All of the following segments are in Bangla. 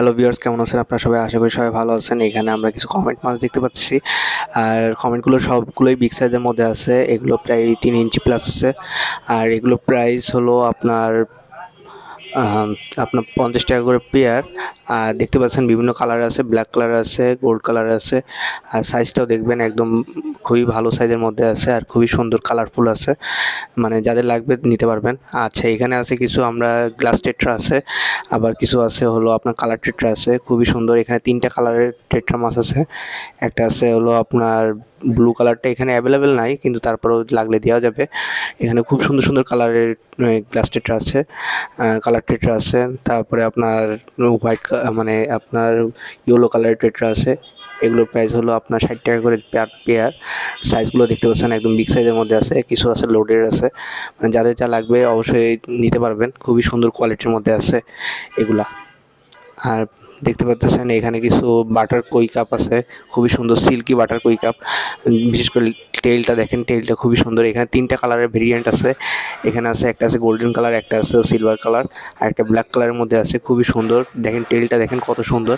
হ্যালো ভিউয়ার্স কেমন আছেন আপনারা সবাই? আশা করি সবাই ভালো আছেন। এখানে আমরা কিছু কমেন্ট মাছ দেখতে পাচ্ছি। আর কমেন্টগুলো সবগুলোই বিগ সাইজের মধ্যে আছে। এগুলো প্রায় তিন ইঞ্চি প্লাস আছে। আর এগুলো প্রাইস হলো আপনার আপনার পঞ্চাশ টাকা করে পেয়ার, আর দেখতে পাচ্ছেন বিভিন্ন কালার আছে ব্ল্যাক কালার আছে গোল্ড কালার আছে, আর সাইজটাও দেখবেন একদম খুবই ভালো সাইজের মধ্যে আছে, আর খুবই সুন্দর কালারফুল আছে মানে যাদের লাগবে নিতে পারবেন। আচ্ছা এখানে আছে কিছু আমরা গ্লাস টেট্রা আছে, আবার কিছু আছে হলো আপনার কালার টেট্রা আছে, খুবই সুন্দর। এখানে তিনটা কালারের টেট্রা মাছ আছে, একটা আছে হলো আপনার ব্লু কালারটা এখানে অ্যাভেলেবেল নাই, কিন্তু তারপরেও লাগলে দেওয়া যাবে। এখানে খুব সুন্দর সুন্দর কালারের গ্লাস টেট্রা আছে কালার টেট্রা আছে, তারপরে আপনার হোয়াইট মানে আপনার ইয়েলো কালারের টেট্রা আছে, এগুলোর প্রাইস হলো আপনার ষাট টাকা করে পেয়ার পেয়ার সাইজগুলো দেখতে পাচ্ছেন, একদম বিগ সাইজের মধ্যে আছে, কিছু আছে লোডের আছে। মানে যাদের যা লাগবে অবশ্যই নিতে পারবেন, খুবই সুন্দর কোয়ালিটির মধ্যে আছে এগুলা। আর দেখতে পাচ্ছেন এখানে কিছু বাটার কই কাপ আছে, খুবই সুন্দর সিল্কি বাটার কই কাপ। বিশেষ করে টেলটা দেখেন টেলটা খুবই সুন্দর। এখানে তিনটা কালারের ভেরিয়েন্ট আছে। এখানে আছে, একটা আছে গোল্ডেন কালার একটা আছে সিলভার কালার আর একটা ব্ল্যাক কালারের মধ্যে আছে, খুবই সুন্দর। দেখেন টেলটা দেখেন কত সুন্দর।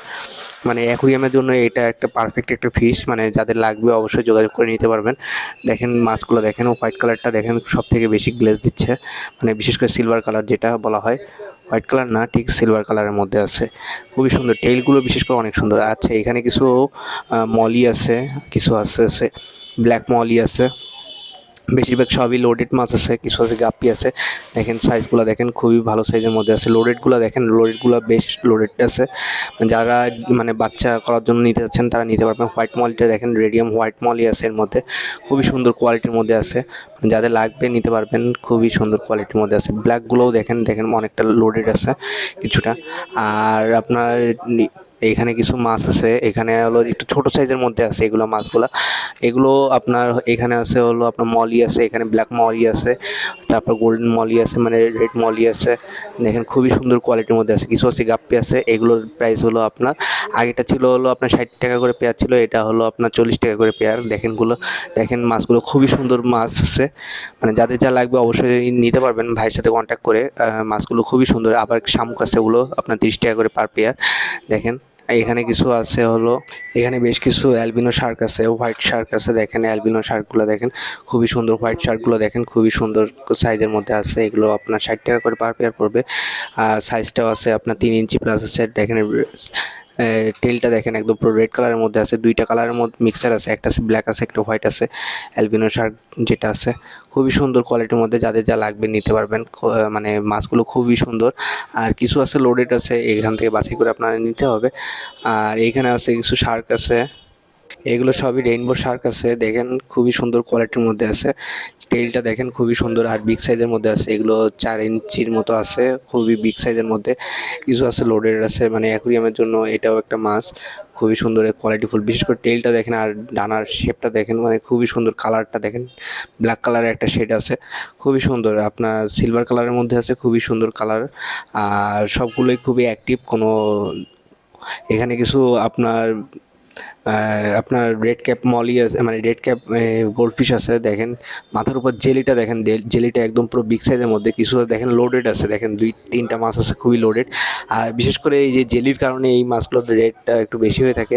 মানে অ্যাকুরিয়ামের জন্য এটা একটা পারফেক্ট একটা ফিশ মানে যাদের লাগবে অবশ্যই যোগাযোগ করে নিতে পারবেন। দেখেন, মাছগুলো দেখেন হোয়াইট কালারটা দেখেন সব থেকে বেশি গ্লেজ দিচ্ছে। মানে বিশেষ করে সিলভার কালার যেটা বলা হয়। হোয়াইট কালার না, ঠিক সিলভার কালারের মধ্যে আছে। খুবই সুন্দর। টেইলগুলো বিশেষ করে অনেক সুন্দর। আচ্ছা এখানে কিছু মলি আছে, কিছু আছে আছে, ব্ল্যাক মলি আছে। বেশিরভাগ সবই লোডেড মাছ আছে, কিছু আছে, গাপ্পি আছে। দেখেন সাইজগুলো দেখেন, খুবই ভালো সাইজের মধ্যে আছে। লোডেডগুলো দেখেন লোডেডগুলো বেশ লোডেড আছে। যারা মানে বাচ্চা করার জন্য নিতে যাচ্ছেন, তারা নিতে পারবেন। হোয়াইট মলিটা দেখেন রেডিয়াম হোয়াইট মলি আছে এর মধ্যে। খুবই সুন্দর কোয়ালিটির মধ্যে আছে। যাদের লাগবে নিতে পারবেন, খুবই সুন্দর কোয়ালিটির মধ্যে আছে। ব্ল্যাকগুলোও দেখেন দেখেন অনেকটা লোডেড আছে কিছুটা। আর আপনার নি- এখানে কিছু মাছ আছে, এখানে হলো একটু ছোট সাইজের মধ্যে আছে এগুলো মাছগুলো। এগুলো আপনার এখানে আছে হলো আপনার মলি আছে, এখানে ব্ল্যাক মলি আছে, তারপর গোল্ডেন মলি আছে মানে রেড মলি আছে। দেখেন খুবই সুন্দর কোয়ালিটির মধ্যে আছে, কিছু আছে গাপ্পি আছে, এগুলোর প্রাইস হলো আপনার আগেটা ছিল হলো আপনার ষাট টাকা করে পেয়ার ছিল, এটা হলো আপনার চল্লিশ টাকা করে পেয়ার দেখেনগুলো, দেখেন মাছগুলো খুবই সুন্দর মাছ আছে মানে যাদের যা লাগবে অবশ্যই নিতে পারবেন, ভাইয়ের সাথে কন্ট্যাক্ট করে মাছগুলো খুবই সুন্দর। আবার শামুক আছে ওগুলো আপনার তিরিশ টাকা করে পার পেয়ার দেখেন এখানে কিছু আছে হলো, এখানে বেশ কিছু অ্যালবিনো শার্ক আছে হোয়াইট শার্ক আছে, দেখেন অ্যালবিনো শার্কগুলো দেখেন, খুবই সুন্দর হোয়াইট শার্কগুলো দেখেন, খুবই সুন্দর সাইজের মধ্যে আছে, এগুলো আপনার ষাট টাকা করে পার পেয়ার পড়বে। সাইজটাও আছে আপনার তিন ইঞ্চি প্লাস আছে, দেখেন টেলটা দেখেন একদম পুরো রেড কালারের মধ্যে আছে। দুইটা কালারের মধ্যে মিক্সার আছে। একটা ব্ল্যাক আছে একটা হোয়াইট আছে। অ্যালবিনো শার্ক যেটা আছে। খুবই সুন্দর কোয়ালিটির মধ্যে যাদের যা লাগবে নিতে পারবেন। মানে মাছগুলো খুবই সুন্দর। আর কিছু আছে লোডেড আছে, এখান থেকে বাছাই করে আপনারা নিতে হবে। আর এইখানে আছে কিছু শার্ক আছে। এগুলো সবই রেইনবো শার্ক আছে। দেখেন খুবই সুন্দর কোয়ালিটির মধ্যে আছে। টেলটা দেখেন খুবই সুন্দর আর বিগ সাইজের মধ্যে আছে। এগুলো চার ইঞ্চির মতো আছে, খুবই বিগ সাইজের মধ্যে। কিছু আছে লোডেড আছে মানে অ্যাকুরিয়ামের জন্য এটাও একটা মাছ খুবই সুন্দর কোয়ালিটিফুল বিশেষ করে টেলটা দেখেন আর ডানার শেপটা দেখেন মানে খুবই সুন্দর কালারটা দেখেন। ব্ল্যাক কালারের একটা শেড আছে। খুবই সুন্দর। আপনার সিলভার কালারের মধ্যে আছে, খুবই সুন্দর কালার আর সবগুলোই খুবই অ্যাক্টিভ কোনো এখানে কিছু আপনার আপনার রেড ক্যাপ মলি আছে মানে রেড ক্যাপ গোল্ডফিশ আছে, দেখেন। মাথার উপর জেলিটা দেখেন জেলিটা একদম পুরো বিগ সাইজের মধ্যে। কিছু দেখেন লোডেড আছে, দেখেন দুই, তিনটা মাছ আছে, খুবই লোডেড আর বিশেষ করে এই যে জেলির কারণে এই মাছগুলোর রেটটা একটু বেশি হয়ে থাকে।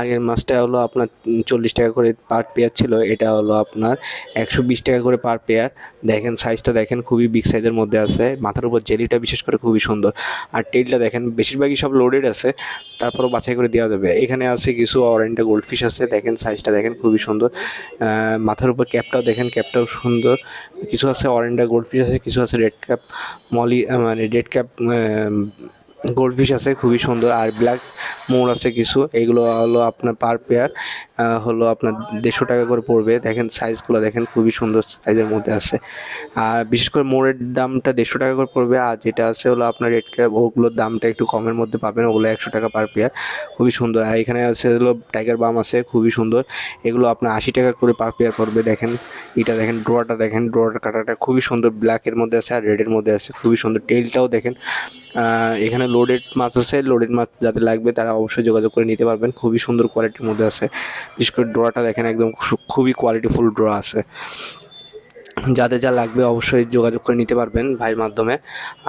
আগের মাছটা হলো আপনার চল্লিশ টাকা করে পার পেয়ার ছিল, এটা হলো আপনার একশো বিশ টাকা করে পার পেয়ার দেখেন সাইজটা দেখেন খুবই বিগ সাইজের মধ্যে আছে, মাথার উপর জেলিটা বিশেষ করে খুবই সুন্দর। আর টেলটা দেখেন, বেশিরভাগই সব লোডেড আছে, তারপরও বাছাই করে দেওয়া যাবে। এখানে আছে কিছু অরেন্ডা গোল্ডফিশ আছে, দেখেন সাইজটা দেখেন খুবই সুন্দর। মাথার উপর ক্যাপটাও দেখেন ক্যাপটাও সুন্দর। কিছু আছে অরেন্ডা গোল্ডফিশ আছে, কিছু আছে রেড ক্যাপ মলি মানে রেড ক্যাপ গোল্ডফিশ আছে, খুবই সুন্দর। আর ব্ল্যাক মোর আছে কিছু, এগুলো হলো আপনার পার পেয়ার হলো আপনার দেড়শো টাকা করে পড়বে। দেখেন সাইজগুলো দেখেন, খুবই সুন্দর সাইজের মধ্যে আছে। আর বিশেষ করে মোড়ের দামটা দেড়শো টাকা করে পড়বে, আর যেটা আছে হলো আপনার রেড ক্যাপ ওগুলোর দামটা একটু কমের মধ্যে পাবেন, ওগুলো একশো টাকা পার পেয়ার খুবই সুন্দর। আর এখানে আছে হলো টাইগার বাম আছে, খুবই সুন্দর। এগুলো আপনার আশি টাকা করে পার পেয়ার পড়বে, দেখেন। এটা দেখেন ড্রোয়াটা দেখেন ড্রোয়ার কাটাটা খুবই সুন্দর। ব্ল্যাকের মধ্যে আছে আর রেডের মধ্যে আছে, খুবই সুন্দর। টেলটাও দেখেন এখানে লোডেড মাছ আছে লোডেড মাছ যাদের লাগবে তারা অবশ্যই যোগাযোগ করে নিতে পারবেন। খুবই সুন্দর কোয়ালিটির মধ্যে আছে। বিশেষ করে ড্রোয়াটা দেখেন একদম খুবই কোয়ালিটিফুল ড্র আছে। যাদের যা লাগবে অবশ্যই যোগাযোগ করে নিতে পারবেন ভাইয়ের মাধ্যমে।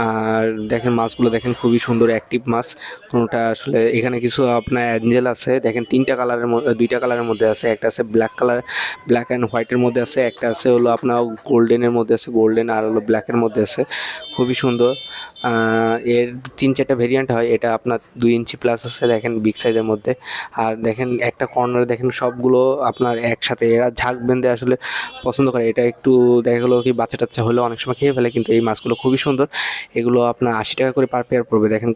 আর দেখেন মাছগুলো দেখেন খুবই সুন্দর অ্যাক্টিভ মাছ। কোনোটা আসলে এখানে কিছু আপনার অ্যাঞ্জেল আছে, দেখেন তিনটা কালারের মধ্যে দুইটা কালারের মধ্যে আছে, একটা আছে ব্ল্যাক কালার ব্ল্যাক অ্যান্ড হোয়াইটের মধ্যে আছে, একটা আছে হলো আপনার গোল্ডেনের মধ্যে আছে গোল্ডেন আর হলো ব্ল্যাকের মধ্যে আছে। খুবই সুন্দর। এর তিন চারটা ভেরিয়েন্ট হয়, এটা আপনার দুই ইঞ্চি প্লাস আছে, দেখেন বিগ সাইজের মধ্যে। আর দেখেন একটা কর্নারে দেখেন সবগুলো আপনার একসাথে, এরা ঝাঁক বেঁধে আসলে পছন্দ করে, এটা একটু দেখা গেলো কি বাচ্চা টাচ্চা হলে অনেক সময় খেয়ে ফেলে, কিন্তু এই মাছগুলো খুবই সুন্দর। এগুলো আপনার আশি টাকা করে পার পেয়ার পড়বে। দেখেন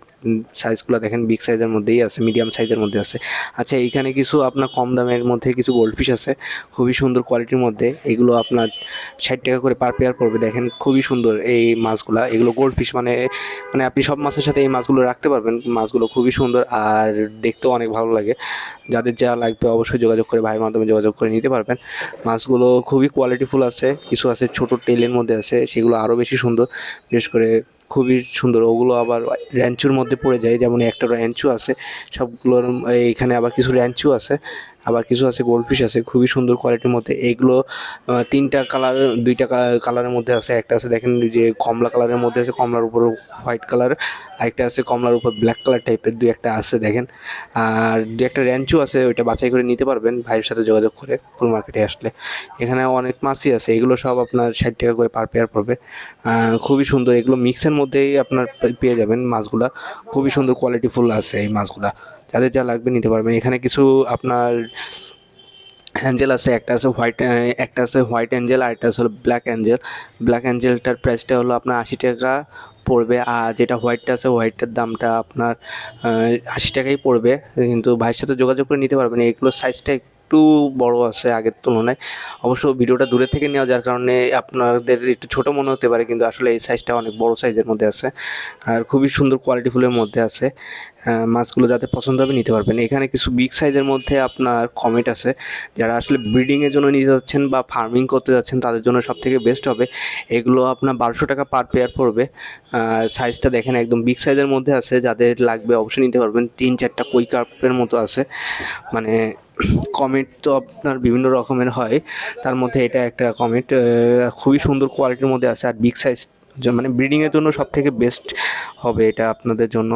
সাইজগুলো দেখেন বিগ সাইজের মধ্যেই আছে মিডিয়াম সাইজের মধ্যে আছে। আচ্ছা এইখানে কিছু আপনার কম দামের মধ্যে কিছু গোল্ডফিশ আছে, খুবই সুন্দর কোয়ালিটির মধ্যে। এগুলো আপনার ষাট টাকা করে পার পেয়ার পড়বে। দেখেন, খুবই সুন্দর এই মাছগুলো। এগুলো গোল্ডফিশ মানে মানে আপনি সব মাছের সাথে এই মাছগুলো রাখতে পারবেন। মাছগুলো খুবই সুন্দর আর দেখতেও অনেক ভালো লাগে। যাদের যা লাগবে অবশ্যই যোগাযোগ করে ভাইয়ের মাধ্যমে যোগাযোগ করে নিতে পারবেন। মাছগুলো খুবই কোয়ালিটিফুল আছে। কিছু আছে, ছোট টেলের মধ্যে আছে, সেগুলো আরও বেশি সুন্দর। বিশেষ করে খুবই সুন্দর। ওগুলো আবার র্যাঞ্চুর মধ্যে পড়ে যায়, যেমন একটা র্যাঞ্চু আছে, সবগুলোর এইখানে আবার কিছু র্যাঞ্চু আছে। আবার কিছু আছে গোল্ডফিশ আছে, খুবই সুন্দর কোয়ালিটির মধ্যে। এগুলো তিনটা কালার দুইটা কালারের মধ্যে আছে। একটা আছে, দেখেন যে কমলা কালারের মধ্যে আছে, কমলার উপর হোয়াইট কালার আরেকটা আছে, কমলার উপর ব্ল্যাক কালার টাইপের দুই একটা আছে, দেখেন। আর দুই একটা র্যাঞ্চু আছে, ওইটা বাছাই করে নিতে পারবেন ভাইয়ের সাথে যোগাযোগ করে ফুল মার্কেটে আসলে। এখানে অনেক মাছই আছে, এগুলো সব আপনার ষাট টাকা করে পার পেয়ার পড়বে। খুবই সুন্দর, এগুলো মিক্সের মধ্যেই আপনার পেয়ে যাবেন মাছগুলা। খুবই সুন্দর কোয়ালিটিফুল আছে এই মাছগুলা। যাদের যা লাগবে নিতে পারবেন। এখানে কিছু আপনার অ্যাঞ্জেল আছে, একটা আছে হোয়াইট একটা আছে হোয়াইট অ্যাঞ্জেল আর একটা আছে হলো ব্ল্যাক অ্যাঞ্জেল ব্ল্যাক অ্যাঞ্জেলটার প্রাইসটা হলো আপনার আশি টাকা পড়বে আর যেটা হোয়াইটটা আছে হোয়াইটটার দামটা আপনার আশি টাকাই পড়বে। কিন্তু ভাইয়ের সাথে যোগাযোগ করে নিতে পারবেন। এগুলোর সাইজটা একটু বড় আছে আগের তুলনায়। অবশ্য ভিডিওটা দূরে থেকে নেওয়া যার কারণে আপনাদের একটু ছোট মনে হতে পারে, কিন্তু আসলে এই সাইজটা অনেক বড় সাইজের মধ্যে আছে আর খুবই সুন্দর কোয়ালিটিফুলের মধ্যে আছে। মাছগুলো যাতে পছন্দ হবে নিতে পারবেন। এখানে কিছু বিগ সাইজের মধ্যে আপনার কমেট আছে। যারা আসলে ব্রিডিংয়ের জন্য নিতে যাচ্ছেন বা ফার্মিং করতে যাচ্ছেন, তাদের জন্য সব থেকে বেস্ট হবে। এগুলো আপনার বারোশো টাকা পার পেয়ার পড়বে। সাইজটা দেখেন একদম বিগ সাইজের মধ্যে আছে। যাদের লাগবে অবশ্যই নিতে পারবেন। তিন চারটা কই কার্পের মতো আছে। মানে কমেট তো আপনার বিভিন্ন রকমের হয়। তার মধ্যে এটা একটা কমেন্ট খুবই সুন্দর কোয়ালিটির মধ্যে আছে আর বিগ সাইজ মানে ব্রিডিংয়ের জন্য সব থেকে বেস্ট হবে এটা আপনাদের জন্য।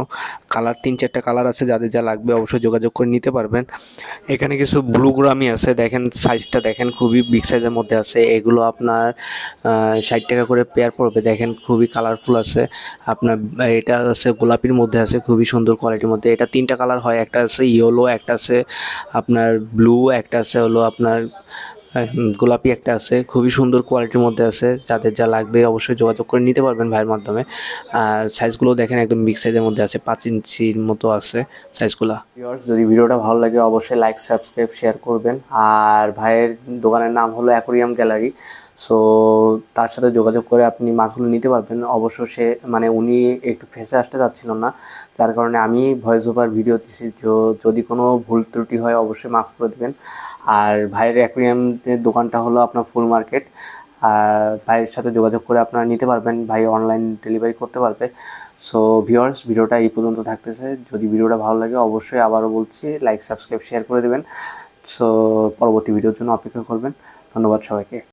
কালার তিন চারটা কালার আছে, যাদের যা লাগবে অবশ্যই যোগাযোগ করে নিতে পারবেন। এখানে কিছু ব্লু গ্রামি আছে, দেখেন সাইজটা দেখেন খুবই বিগ সাইজের মধ্যে আছে। এগুলো আপনার ষাট টাকা করে পেয়ার পড়বে, দেখেন খুবই কালারফুল আছে। আপনার, এটা আছে গোলাপির মধ্যে আছে, খুবই সুন্দর কোয়ালিটির মধ্যে। এটা তিনটা কালার হয়, একটা আছে ইয়েলো একটা আছে আপনার ব্লু একটা আছে হলো আপনার গোলাপি একটা আছে, খুবই সুন্দর কোয়ালিটির মধ্যে আছে, যাদের যা লাগবে অবশ্যই যোগাযোগ করে নিতে পারবেন ভাইয়ের মাধ্যমে। আর সাইজগুলো দেখেন একদম বিগ সাইজের মধ্যে আছে, পাঁচ ইঞ্চির মতো আছে সাইজগুলো যদি ভিডিওটা ভালো লাগে অবশ্যই লাইক সাবস্ক্রাইব শেয়ার করবেন। আর ভাইয়ের দোকানের নাম হলো অ্যাকোরিয়াম গ্যালারি সো তার সাথে যোগাযোগ করে আপনি মাছগুলো নিতে পারবেন। অবশ্য সে মানে উনি একটু ফেসে আসতে চাচ্ছিল না। যার কারণে আমি ভয়েস ওভার ভিডিও যো- যদি কোনো ভুল ত্রুটি হয়, অবশ্যই মাফ করে দেবেন। আর ভাইয়ের অ্যাকুরিয়ামের দোকানটা হলো আপনার ফুল মার্কেট। আর ভাইয়ের সাথে যোগাযোগ করে আপনারা নিতে পারবেন। ভাই অনলাইন ডেলিভারি করতে পারবে। সো ভিউয়ার্স ভিডিওটা এই পর্যন্ত থাকতেছে। যদি ভিডিওটা ভালো লাগে, অবশ্যই আবারও বলছি লাইক সাবস্ক্রাইব শেয়ার করে দেবেন। সো পরবর্তী ভিডিওর জন্য অপেক্ষা করবেন। ধন্যবাদ সবাইকে।